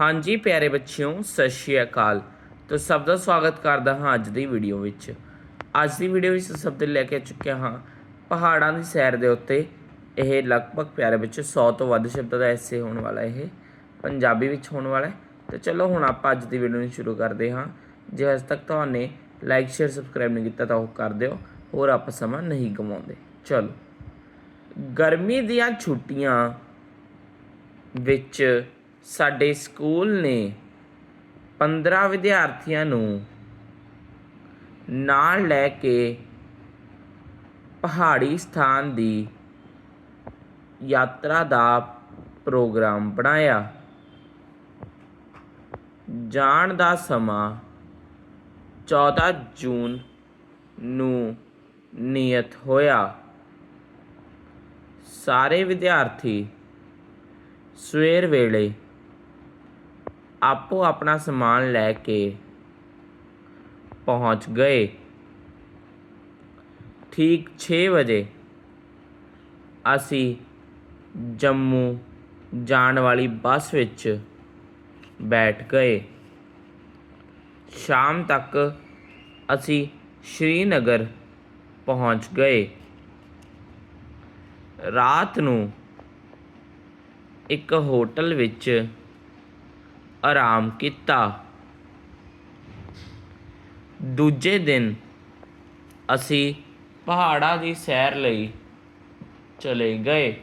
ਹਾਂਜੀ ਪਿਆਰੇ ਬੱਚਿਓ, ਸਤਿ ਸ਼੍ਰੀ ਅਕਾਲ। ਤਾਂ ਸਭ ਦਾ ਸਵਾਗਤ ਕਰਦਾ ਹਾਂ ਅੱਜ ਦੀ ਵੀਡੀਓ ਵਿੱਚ। ਅੱਜ ਦੀ ਵੀਡੀਓ ਵਿੱਚ ਸਭ ਤੋਂ ਲੈ ਕੇ ਚੁੱਕਿਆ ਹਾਂ ਪਹਾੜਾਂ ਦੀ ਸੈਰ ਦੇ ਉੱਤੇ। ਇਹ ਲਗਭਗ ਪਿਆਰੇ ਬੱਚੇ 100 ਤੋਂ ਵੱਧ ਸ਼ਬਦਾਂ ਦਾ ਐਸੇ ਹੋਣ ਵਾਲਾ ਇਹ, ਪੰਜਾਬੀ ਵਿੱਚ ਹੋਣ ਵਾਲਾ ਹੈ। ਚਲੋ ਹੁਣ ਆਪਾਂ ਅੱਜ ਦੀ ਵੀਡੀਓ ਨੂੰ ਸ਼ੁਰੂ ਕਰਦੇ ਹਾਂ। ਜੇ ਅਜੇ ਤੱਕ ਤੁਹਾਨੇ ਲਾਈਕ ਸ਼ੇਅਰ ਸਬਸਕ੍ਰਾਈਬ ਨਹੀਂ ਕੀਤਾ ਤਾਂ ਉਹ ਕਰ ਦਿਓ। ਹੋਰ ਆਪਾਂ ਸਮਾਂ ਨਹੀਂ ਗਵਾਉਂਦੇ। ਚਲੋ। ਗਰਮੀ ਦੀਆਂ ਛੁੱਟੀਆਂ ਵਿੱਚ ਸਾਡੇ ਸਕੂਲ ਨੇ 15 ਵਿਦਿਆਰਥੀਆਂ ਨੂੰ ਨਾਲ ਲੈ ਕੇ ਪਹਾੜੀ ਸਥਾਨ ਦੀ ਯਾਤਰਾ ਦਾ ਪ੍ਰੋਗਰਾਮ ਬਣਾਇਆ। ਜਾਣ ਦਾ ਸਮਾਂ 14 ਜੂਨ ਨੂੰ ਨਿਯਤ ਹੋਇਆ। ਸਾਰੇ ਵਿਦਿਆਰਥੀ ਸਵੇਰ ਵੇਲੇ ਆਪੋ ਆਪਣਾ ਸਮਾਨ ਲੈ ਕੇ ਪਹੁੰਚ ਗਏ। ਠੀਕ 6 ਵਜੇ ਅਸੀਂ ਜੰਮੂ ਜਾਣ ਵਾਲੀ ਬੱਸ ਵਿੱਚ ਬੈਠ ਗਏ। ਸ਼ਾਮ ਤੱਕ ਅਸੀਂ ਸ਼੍ਰੀਨਗਰ ਪਹੁੰਚ ਗਏ। ਰਾਤ ਨੂੰ ਇੱਕ ਹੋਟਲ ਵਿੱਚ ਆਰਾਮ ਕੀਤਾ। ਦੂਜੇ ਦਿਨ ਅਸੀਂ ਪਹਾੜਾਂ ਦੀ ਸੈਰ ਲਈ ਚਲੇ ਗਏ।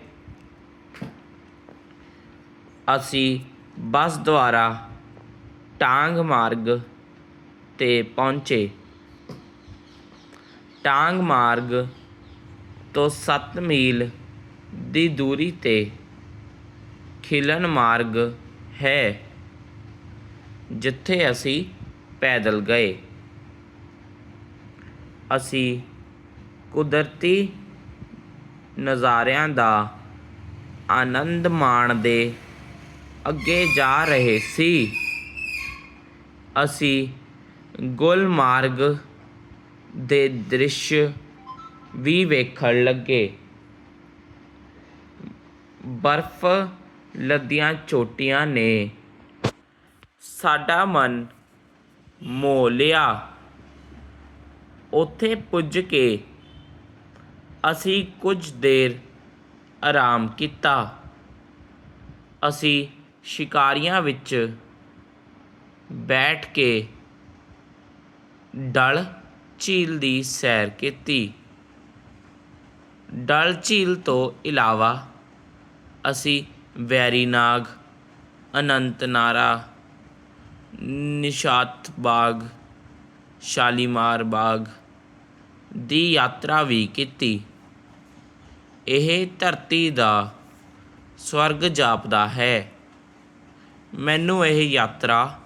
ਅਸੀਂ ਬੱਸ ਦੁਆਰਾ ਟਾਂਗ ਮਾਰਗ ਤੇ ਪਹੁੰਚੇ। ਟਾਂਗ ਮਾਰਗ ਤੋਂ 7 ਮੀਲ ਦੀ ਦੂਰੀ ਤੇ ਖਿਲਨ ਮਾਰਗ ਹੈ। ਜਿੱਥੇ ਅਸੀਂ ਪੈਦਲ ਗਏ। ਅਸੀਂ ਕੁਦਰਤੀ ਨਜ਼ਾਰਿਆਂ ਦਾ ਆਨੰਦ ਮਾਣਦੇ ਅੱਗੇ ਜਾ ਰਹੇ ਸੀ। ਅਸੀਂ ਗੁਲਮਾਰਗ ਦੇ ਦ੍ਰਿਸ਼ ਵੀ ਵੇਖਣ ਲੱਗੇ। ਬਰਫ਼ ਲੱਦੀਆਂ ਚੋਟੀਆਂ ਨੇ ਸਾਡਾ ਮਨ ਮੋਹ ਲਿਆ। ਉੱਥੇ ਪੁੱਜ ਕੇ ਅਸੀਂ ਕੁਝ ਦੇਰ ਆਰਾਮ ਕੀਤਾ। ਅਸੀਂ ਸ਼ਿਕਾਰੀਆਂ ਵਿੱਚ ਬੈਠ ਕੇ ਡਲ ਝੀਲ ਦੀ ਸੈਰ ਕੀਤੀ। ਡਲ ਝੀਲ ਤੋਂ ਇਲਾਵਾ ਅਸੀਂ ਵੈਰੀਨਾਗ, ਅਨੰਤਨਾਰਾ ਨਿਸ਼ਾਤ ਬਾਗ, ਸ਼ਾਲੀਮਾਰ ਬਾਗ ਦੀ ਯਾਤਰਾ ਵੀ ਕੀਤੀ। ਇਹ ਧਰਤੀ ਦਾ ਸਵਰਗ ਜਾਪਦਾ ਹੈ। ਮੈਨੂੰ ਇਹ ਯਾਤਰਾ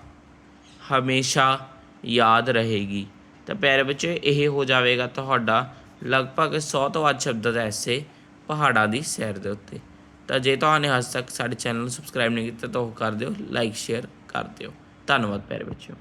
ਹਮੇਸ਼ਾ ਯਾਦ ਰਹੇਗੀ। ਤਾਂ ਪਿਆਰੇ ਬੱਚੇ, ਇਹ ਹੋ ਜਾਵੇਗਾ ਤੁਹਾਡਾ ਲਗਭਗ 100 ਤੋਂ ਵੱਧ ਸ਼ਬਦਾਂ ਦਾ ਐਸੇ ਪਹਾੜਾਂ ਦੀ ਸੈਰ ਦੇ ਉੱਤੇ। ਤਾਂ ਜੇ ਤੁਹਾਨੂੰ ਹਜੇ ਤੱਕ ਸਾਡੇ ਚੈਨਲ ਨੂੰ ਸਬਸਕ੍ਰਾਈਬ ਨਹੀਂ ਕੀਤਾ ਤਾਂ ਉਹ ਕਰ ਦਿਓ, ਲਾਈਕ, ਸ਼ੇਅਰ ਕਰ ਦਿਓ। ਧੰਨਵਾਦ ਪਿਆਰੇ ਬੱਚਿਓ।